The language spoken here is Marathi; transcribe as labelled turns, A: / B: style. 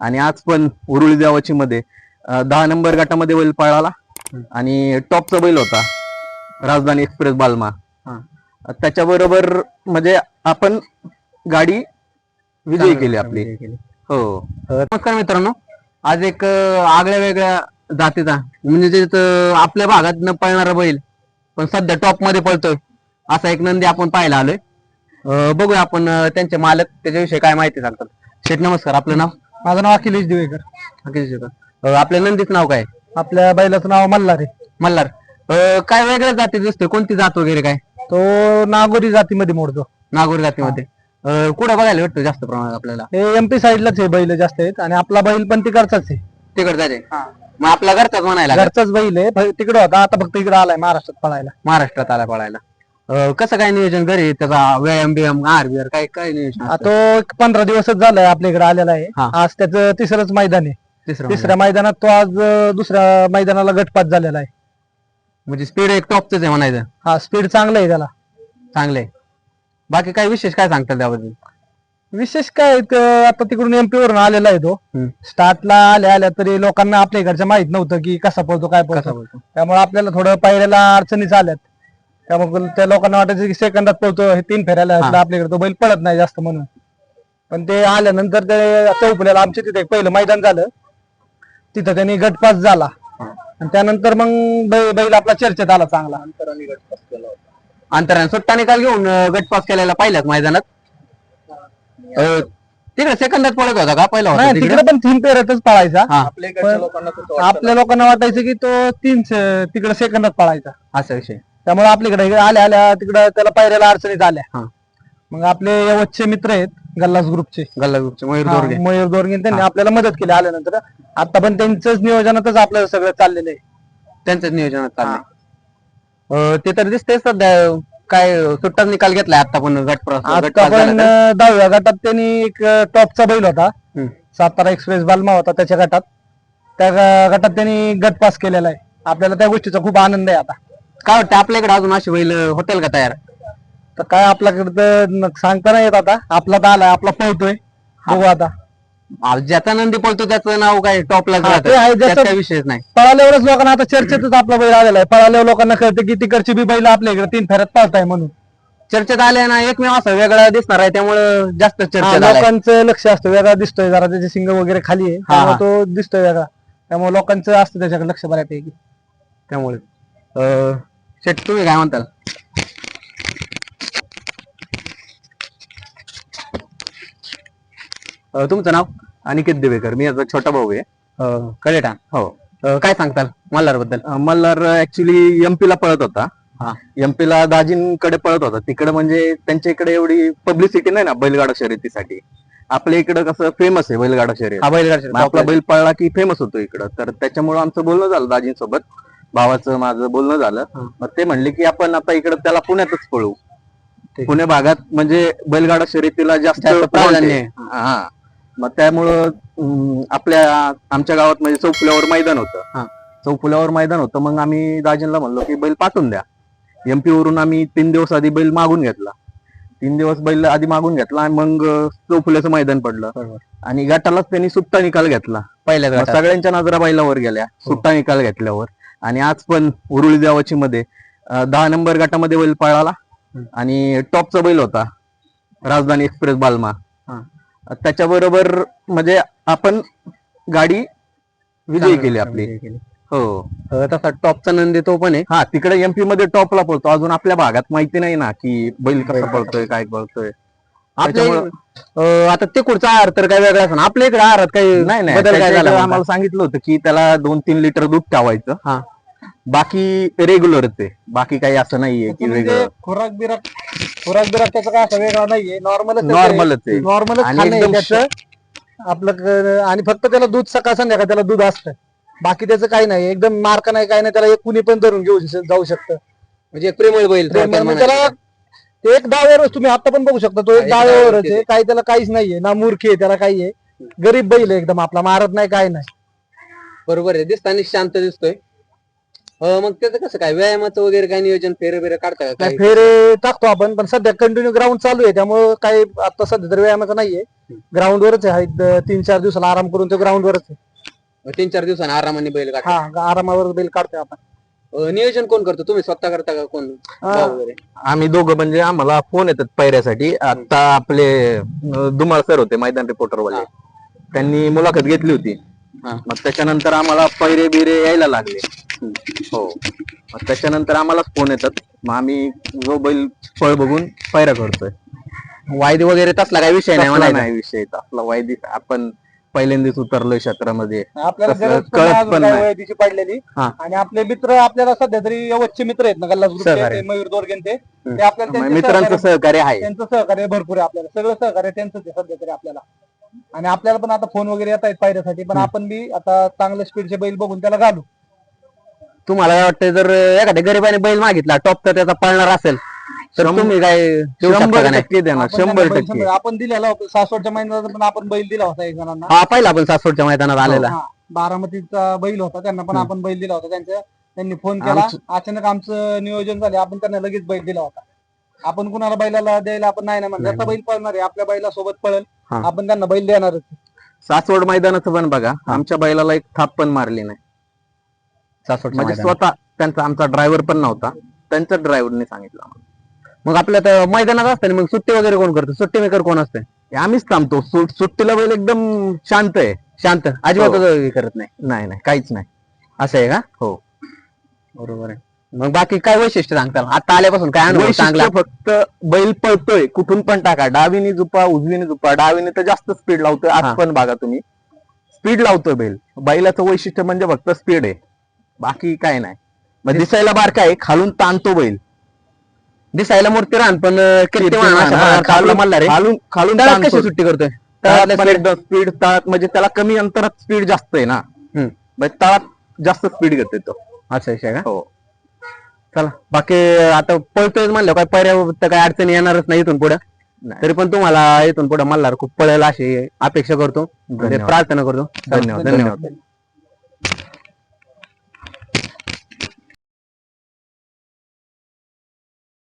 A: आणि आज पण उरुळी देवाची मध्ये दहा नंबर गटामध्ये बैल पळाला आणि टॉपचा बैल होता राजधानी एक्सप्रेस बालमा. त्याच्याबरोबर म्हणजे आपण गाडी विजयी केली आपली. हो.
B: नमस्कार मित्रांनो आज एक आगळ्या वेगळ्या जातीचा म्हणजे आपल्या भागात न पळणारा बैल पण सध्या टॉपमध्ये पळतोय असा एक नंदी आपण पाहायला आलोय. बघूया आपण त्यांचे मालक त्याच्याविषयी काय माहिती सांगतात. शेठ नमस्कार आपलं नाव?
C: माझं नाव अखिलेश दिवेकर.
B: अखिल शेठ. अं, आपल्या नंदीचं नाव काय?
C: आपल्या बैलाचं नाव मल्हार आहे.
B: मल्हार. अं, काय वेगळ्या जाती दिसतोय? कोणती जात वगैरे काय?
C: तो नागोरी जातीमध्ये मोडतो.
B: नागोर जातीमध्ये. अं, कुठं बघायला भेटतो जास्त प्रमाणात आपल्याला?
C: हे एमपी साईडलाच आहे बैल जास्त आहेत आणि आपला बैल पण तिकडचाच आहे.
B: तिकडे जाते? मग आपला घरचाच म्हणायला.
C: घरचाच बैल आहे. फ- तिकडे होता. आता फक्त इकडे आलाय महाराष्ट्रात पळायला.
B: महाराष्ट्रात आला पळायला. अं, कसं काय नियोजन घरी त्याचा व्यायाम बियाम आहार बिहार काय काय नियोजन
C: आ,
B: असतं?
C: तो एक पंधरा दिवसच झालाय आपल्या इकडे आलेला आहे.
B: हा.
C: आज त्याचं तिसरंच मैदान आहे.
B: तिसरं
C: तिसऱ्या मैदानात तो आज अं, दुसऱ्या मैदानाला गटपात झालेला आहे.
B: म्हणजे स्पीड एक टॉपच आहे म्हणायचं.
C: हा स्पीड चांगलं आहे त्याला.
B: चांगलंय बाकी काय विशेष काय सांगतात त्याबद्दल?
C: विशेष काय त- आता तिकडून एमपी वरून आलेला आहे तो.
B: हम्म.
C: स्टार्टला आल्या आल्या तरी लोकांना आपल्या इकडच्या माहीत नव्हतं की कसा पळतो काय
B: कसा
C: पळतो.
B: बोलतो
C: त्यामुळे आपल्याला थोडं पायऱ्याला अडचणीच आल्यात. त्यामुळे त्या लोकांना वाटायचं की सेकंदात पळतो हे तीन फेऱ्याला. असलं आपल्याकडे तो बैल पळत नाही जास्त म्हणून. पण ते आल्यानंतर ते चौपल्याला आमच्या तिथे एक पहिलं मैदान झालं. तिथं त्यांनी गटपास झाला. आणि त्यानंतर मग बैल आपला चर्चेत आला चांगला.
B: अंतराने सुट्टा निकाल घेऊन अं, गट पास केलेला पाहिलं मैदानात. तिकडे सेकंदात पळत होता का पहिला होता
C: नाही
B: तिकडे?
C: पण तीन फेऱ्यातच पळायचा. आपल्या लोकांना वाटायचं की तो तीन तिकडे सेकंदात पळायचा.
B: असा विषय.
C: त्यामुळे आपल्याकडे इकडे आल्या आल्या तिकडे त्याला पायऱ्याला अडचणीत आल्या.
B: हा.
C: मग आपले यवतचे मित्र आहेत गल्लास ग्रुपचे.
B: गल्ला ग्रुपचे मयूर
C: हा,
B: दोरगे.
C: मयूर दोरगे त्यांनी आपल्याला मदत केली आल्यानंतर. आता पण त्यांच्याच नियोजनातच आपलं सगळं चाललेलं आहे.
B: त्यांच्याच नियोजनात चाललंय. अं, ते तर दिसतंय सध्या काय सुट्टा निकाल घेतलाय आता पण गट पास गट
C: आता
B: पास झाला
C: पण
B: तर.
C: अं, दहाव्या गटात त्यांनी एक अं, टॉपचा बैल होता.
B: हम्म.
C: सातारा एक्सप्रेस बालमा होता त्याच्या गटात. त्या ग- गटात त्यांनी गट पास केलेला आहे. आपल्याला त्या गोष्टीचा खूप आनंद आहे आता.
B: काय वाटतं आपल्याकडे अजून अशी बैल होतील का तयार?
C: तर काय आपल्याकडे सांगता नाही येत आता. आपला तर आलाय आपला पळतोय. बघू आता.
B: आ, ज्याचा नंदी पळतो त्याचं नाव काय टॉपलाच
C: हा, ते आहे, जसं-
B: विषयच नाही.
C: पळाल्यावरच लोकांना आता चर्चेतच आपला बैल आलेला आहे. पळाल्यावर लोकांना कळतं की तिकडची बी बैल आपल्या इकडे तीन फेऱ्यात पळताय म्हणून.
B: चर्चेत आले ना एकमेव असं वेगळा दिसणार आहे त्यामुळे जास्त
C: हा,
B: चर्चेत आलाय.
C: लोकांचं लक्ष असतं वेगळा दिसतोय जरा त्याचे सिंग वगैरे खाली आहे.
B: हा, हा.
C: तो दिसतोय वेगळा. त्यामुळे लोकांचं असतं त्याच्याकडे लक्ष बऱ्यापैकी.
B: त्यामुळे. अं, शेट तुम्ही काय म्हणताल? अं, तुमचं नाव?
A: अनिकेत देवेकर मी याचा छोटा भाऊ आहे.
B: अं, कलेटान
A: हो.
B: अं, काय सांगताल मल्हारबद्दल
A: अं, मल्हार ऍक्च्युली एमपी ला पळत होता.
B: हा.
A: एमपी ला दाजींकडे पळत होता. तिकडे म्हणजे त्यांच्या इकडे एवढी पब्लिसिटी नाही ना बैलगाडा शर्यतीसाठी. आपल्या इकडे कसं फेमस आहे बैलगाडा शर्यत.
B: हा बैलगाडी
A: मग आपला बैल पळला की फेमस होतो इकडं. तर त्याच्यामुळे आमचं बोलणं झालं दाजींसोबत. भावाचं माझं बोलणं झालं.
B: हा.
A: मग ते म्हणले की आपण आता इकडं त्याला पुण्यातच पळू. पुणे भागात म्हणजे बैलगाडा शर्यतीला जास्त
B: प्राधान्य
A: आहे. हा. मग त्यामुळं आपल्या आमच्या गावात म्हणजे चौफुल्यावर मैदान
B: हा.
A: होतं चौफुल्यावर मैदान होतं. मग आम्ही दाजींना म्हणलो की बैल पाठवून द्या. एमपी वरून आम्ही तीन दिवस आधी बैल मागून घेतला. तीन दिवस बैल आधी मागून घेतला आणि मग चौफुल्याचं मैदान पडलं. आणि गटालाच त्यांनी सुट्टा निकाल घेतला.
B: गटात.
A: सगळ्यांच्या नजरा बैलावर गेल्या. सुट्टा निकाल घेतल्यावर. आणि आज पण उरुळी देवाची मध्ये दहा नंबर गटामध्ये बैल पळाला. आणि टॉपचा बैल होता राजधानी एक्सप्रेस बालमा. त्याच्याबरोबर म्हणजे आपण गाडी विजयी केली आपली. हो
B: तसा टॉपचा नंदी तो पण आहे
A: हा तिकडे एमपी मध्ये टॉपला पळतो अजून आपल्या भागात माहिती नाही ना की बैल कसा पळतोय काय पळतोय
B: आपल्या आता ते कुठचा आहार तर काय वेगळा असं आपल्या इकडे आहारात काही
A: नाही नाही? आम्हाला सांगितलं होतं की त्याला दोन तीन लिटर दूध ठेवायचं
B: हा.
A: बाकी रेग्युलरच आहे बाकी काही असं नाहीये की
C: म्हणजे
A: वेगळं.
C: खुराक बिराक खुराक बिराक त्याचा काय असा वेगळा नाहीये. नॉर्मल
A: नॉर्मलच आहे आणि एकदम
C: त्याचं. आपलं क- आणि फक्त त्याला दूध सकाळ संध्याकाळ त्याला दूध असतं. बाकी त्याचं काही नाही. एकदम मार्क नाही काही नाही. त्याला एक कुणी पण धरून घेऊ श- जाऊ शकतं.
B: म्हणजे प्रेमळ बैल थोडक्यात
C: म्हणजे त्याला
B: म्हणायचं.
C: ते एक डाव्यावरच तुम्ही आता पण बघू शकता. तो
B: हा,
C: एक
B: एक
C: डाव्यावरच आहे. काही त्याला काहीच नाहीये. ना मूर्खी आहे त्याला काही आहे. गरीब बैल आहे एकदम आपला. मारत नाही काय नाही.
B: बरोबर आहे. दिसताना शांत दिसतोय. अं, मग त्याचं कसं काय? व्यायामाचं वगैरे काय नियोजन फेरे बिरे काढता का
C: काय? फेरे टाकतो आपण पण सध्या कंटिन्यू ग्राउंड चालू आहे त्यामुळे काही आता सध्या तर व्यायामाचं नाहीये. ग्राउंडवरच आहे तीन चार दिवसाला आराम करून तो ग्राउंडवरच आहे.
B: तीन चार दिवसांनी आरामाने बैल काढता?
C: हा आरामावर बैल काढतोय आपण.
B: अं, नियोजन कोण करतो? तुम्ही स्वतः करता का कोण? भाऊ वगैरे?
A: आम्ही दोघं म्हणजे आम्हाला फोन येतात पैऱ्यासाठी आता आपले अं, धुमाळ सर होते मैदान रिपोर्टर वाले. त्यांनी मुलाखत घेतली होती.
B: हा.
A: मग त्याच्यानंतर आम्हाला पैरे बिरे यायला लागले. हो. मग त्याच्यानंतर आम्हालाच फोन येतात. मग आम्ही जो बैल फळ बघून पैरा करतोय.
B: वायदे वगैरे तसला काही विषय नाही
A: तसला
B: म्हणायचा.
A: नाही विषय आपला वायदी आपण पहिल्यांदाच उतरलोय क्षेत्रामध्ये.
C: आपल्याला
A: तसं
C: गरज पण
A: कळत
C: नाही अजून
A: पण
C: काय
A: नाही.
C: वयाची पडलेली.
A: हा.
C: आणि आपले मित्र आपल्याला सध्या तरी यवतचे मित्र आहेत ना गल्लास ग्रुपचे
B: सहकार्य.
C: ते मयूर दोरगेन ते ते आपल्याला त्यांचे
A: मित्रांचं
C: सहकार्य-
A: सहकार्य आहे.
C: त्यांचं सहकार्य भरपूर आहे आपल्याला. सगळं सहकार्य त्यांचंच आहे सध्या तरी आपल्याला. आणि आपल्याला पण आता फोन वगैरे येत आहेत पायऱ्यासाठी पण आपण बी आता चांगल्या स्पीडचे बैल बघून त्याला घालू.
B: तुम्हाला काय वाटतं जर एखाद्या गरीबाने बैल मागितला टॉप तर त्याचा पळणार असेल तर
A: शंभर-
B: तुम्ही काय देऊ शकता
A: शंभर
B: का नाही?
A: टक्के देणार
C: आपण त्यांना
A: शंभर
C: बैल
A: टक्के.
C: समजा- आपण दिलेला होता सासवडच्या महिन्यात पण आपण बैल दिला होता एक जणांना.
B: हा पाहिला आपण सासवडच्या मैदानात आलेला.
C: हा, बारामतीचा बैल होता त्यांना पण आपण बैल दिला होता त्यांच्या त्यांनी फोन केला.
A: आमचं-
C: अचानक आमचं नियोजन झाले आपण त्यांना लगेच बैल दिला होता. आपण कुणाला बैलाला द्यायला आपण नाही ना म्हणलं
A: नाही,
C: त्याचा बैल पळणार आहे आपल्या बैला सोबत पळेल.
B: हा.
C: आपण त्यांना बैल देणारच
A: सासवड मैदानाचं पण बघा आमच्या बैलाला एक थाप पण मारली नाही.
B: सासवडच्या
A: म्हणजे. स्वतः त्यांचा आमचा ड्रायव्हर पण नव्हता. त्यांच्या ड्रायव्हरने सांगितलं.
B: मग आपल्या तर मैदानात असतं मग सुट्टी वगैरे कोण करतो? सुट्टी मेकर कोण असते
A: आम्हीच थांबतो. सुट्टीला बैल एकदम शांत आहे.
B: शांत. अजिबात
A: हो.
B: करत नाही.
A: नाही नाही. काहीच नाही.
B: असं आहे का?
A: हो.
B: बरोबर आहे. मग बाकी काय वैशिष्ट्य सांगता आता आल्यापासून काय अनुभव चांगला?
A: फक्त बैल पळतोय. कुठून पण टाका. डावीने जुपा उजवीने जुपा. डावीने तर जास्त स्पीड लावतोय. आज पण बघा तुम्ही. स्पीड लावतोय बैल. बैलाचं वैशिष्ट्य म्हणजे फक्त स्पीड आहे. बाकी काय नाही. मग दिसायला बारका आहे खालून ताणतो बैल.
B: दिसायला मूर्ती राहण पण अशा
A: खालून
B: मल्हार आहे
A: खालून खालून
B: तळात
A: ताणतो.
B: कशी सुट्टी करतोय?
A: तळात
B: तळातल्या
A: पण
B: speed-
A: एकदम स्पीड तळात म्हणजे त्याला कमी अंतरात स्पीड जास्त आहे ना.
B: हम्म.
A: म्हणजे तळात जास्त स्पीड घेते तो.
B: असं विषय का?
A: हो.
B: चला. बाकी आता पळतोय म्हणलं काय पर्यावरण काय अडचणी येणारच नाही इथून पुढे.
A: नाही.
B: तरी पण तुम्हाला इथून पुढे मल्हार खूप पळेल अशी अपेक्षा करतो. म्हणजे
A: धन्यवाद.
B: प्रार्थना करतो. धन्यवाद
A: धन्यवाद.